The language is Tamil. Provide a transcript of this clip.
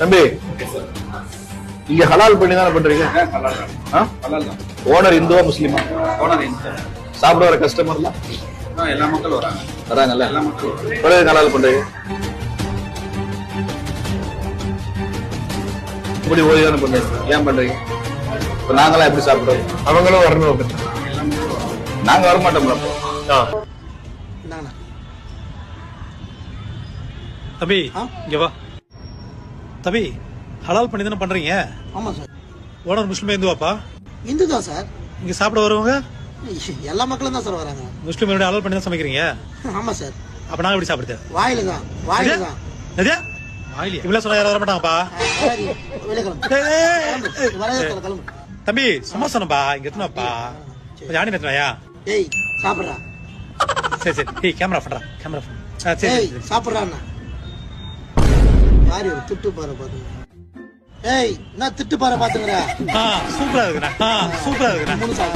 தம்பி இங்க ஹலால் பண்ணி தானே பண்றீங்க? ஓனர் இந்துவா முஸ்லிமா? சாப்பிட வர கஸ்டமர்லாம் எல்லா மக்களும் வராங்க. வராங்கல்ல? எல்லா மக்களும் ஹலால் பண்றீங்க? இப்படி ஓடி தானே பண்றீங்க? ஏன் பண்றீங்க? இப்ப நாங்களாம் எப்படி சாப்பிடுறோம் அவங்களும் வரணும் நாங்க வர மாட்டோம்ல அப்போ தம்பி ஆ? இங்க வா. தம்பி ஹலால் பண்ணி தானே பண்றீங்க? ஆமா சார். ஓனர் முஸ்லீம் இந்துவாப்பா? இந்து தான் சார். இங்க சாப்பிட வருவங்க? எல்லா மக்களும் தான் சார் வராங்க. முஸ்லீம் ஹலால் பண்ணி தான் சமைக்கிறீங்க? ஆமா சார். அப்ப நாங்க எப்படி சாப்பிடுறது? வாயில தான் வாயில தான். என்னது? இவ்வளவு சொன்னா யாரும் வர மாட்டாங்கப்பா சரி வெளியே கிளம்பு. ஏய், ஏய், ஏய். வரதே சொல்ல கிளம்பு. தம்பி சும்மா சொன்னப்பா இங்க எத்தனாப்பா? கொஞ்சம் ஆணி எத்தனாயா ஏய் சாப்பிடுறா. சரி சரி. ஏய் கேமரா பண்றா கேமரா சரி ஏய் மாறி ஒரு திட்டு பாரு பாத்துங்க ஏய் என்ன திட்டு பாரு பாத்துங்கடா ஆ சூப்பரா இருக்குண்ணா ஆ சூப்பரா இருக்குண்ணா மூணு சாப்பிடு.